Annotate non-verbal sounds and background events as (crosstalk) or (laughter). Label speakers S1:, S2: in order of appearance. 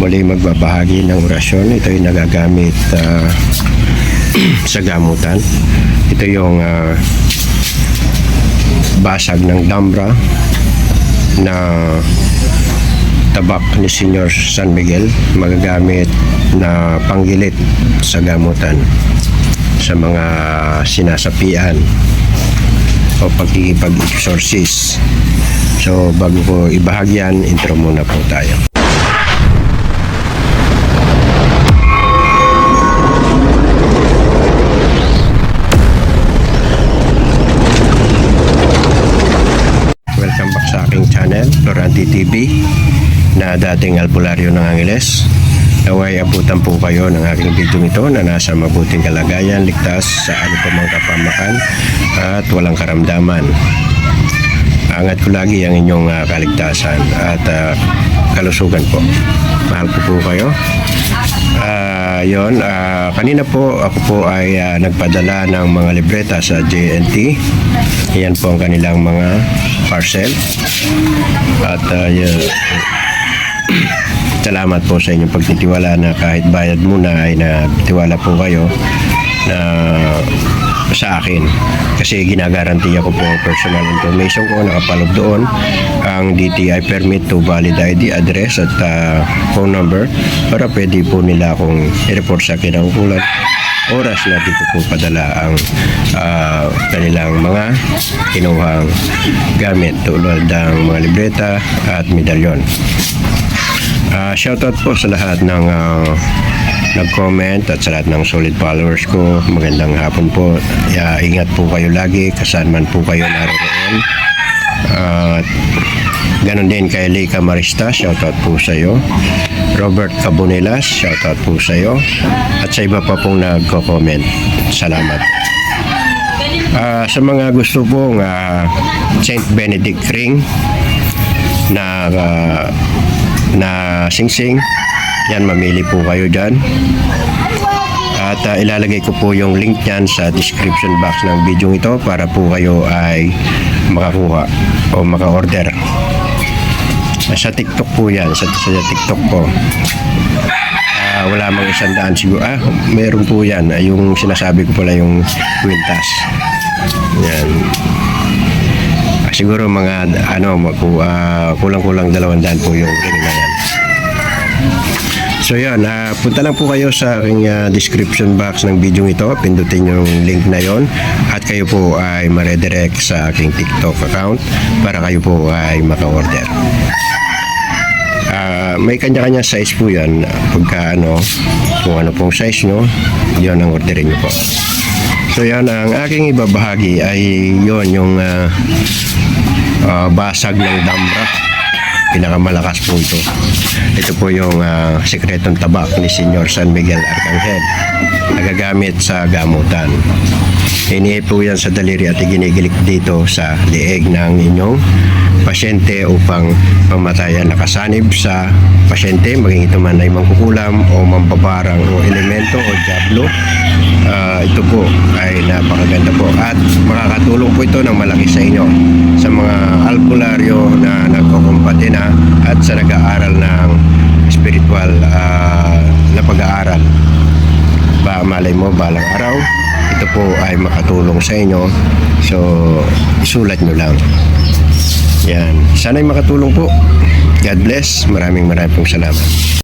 S1: muli magbabahagi ng orasyon. Ito ay nagagamit ah, (clears throat) sa gamutan. Ito yung ah, basag ng dambra na tabak ni Senyor San Miguel magagamit na panggilit sa gamutan sa mga sinasapian o pagkikipag-exorcist. So, bago ko ibahagyan, intro muna po tayo. TV, na dating albularyo ng Angeles. Naway abutan po kayo ng aking video ito na nasa mabuting kalagayan, ligtas sa ano pa mang kapamakan at walang karamdaman. Angat ko lagi ang inyong ah, kaligtasan at ah, kalusugan po. Mahal ko po kayo. Ah, yon, ah, kanina po ako po ay ah, nagpadala ng mga libreta sa JNT. Yan po ang kanilang mga parcel. At ah, yun, (coughs) salamat po sa inyong pagtitiwala na kahit bayad muna ay nagtiwala po kayo na sa akin. Kasi ginagarantiya ko po ang personal information ko nakapalog doon ang DTI permit to valid ID address at ah, phone number para pwede po nila akong i-report sa kinangkulan oras na dito po padala ang ah, kanilang mga kinuhang gamit tulad ng mga libreta at medalyon. Ah, shoutout po sa lahat ng ah, nag-comment at sa lahat ng solid followers ko. Magandang hapon po. Ya, ingat po kayo lagi, kasan man po kayo naroon. At ganon din kay Leika Marista, shoutout po sa iyo. Robert Cabonelas, shoutout po sa iyo. At sa iba pa pong nagko-comment. Salamat. Ah, sa mga gusto pong ah, Saint Benedict ring na ah, na singsing yan mamili po kayo dyan. At ah, ilalagay ko po yung link niyan sa description box ng video ito para po kayo ay makakuha o maka-order. Sa TikTok po yan sa, sa TikTok ko Ah, wala mang isang daan siguro. Ah meron po yan. Ah, yung sinasabi ko pala yung kwintas. Yan. Siguro mga ano kulang-kulang dalawang daan po yung ring na yan So yan, ah, punta lang po kayo sa aking ah, description box ng video ito. Pindutin yung link na yon at kayo po ay maredirect sa aking TikTok account para kayo po ay maka-order. Ah, may kanya-kanya size po yan. Pagka ano, kung ano pong size nyo, yon ang orderin nyo po. So yan, ang aking ibabahagi ay yon yung ah, ah, basag ng dambra pinakamalakas po ito. Ito po yung ah, sekretong tabak ni Senyor San Miguel Arcangel nagagamit sa gamutan. Inihi po yan sa daliri at iginigilik dito sa lieg ng inyong pasyente upang pamatayan nakasanib sa pasyente maging ito man ay mangkukulam o mambabarang o elemento o jablo Ah, ito po ay napakaganda po at makakatulong po ito ng malaki sa inyo sa mga na at sa nag-aaral ng spiritual ah, na pag-aaral. Ba malay mo balang araw ito po ay makatulong sa inyo. So isulat nyo lang. Yan. Sana'y makatulong po. God bless. Maraming maraming salamat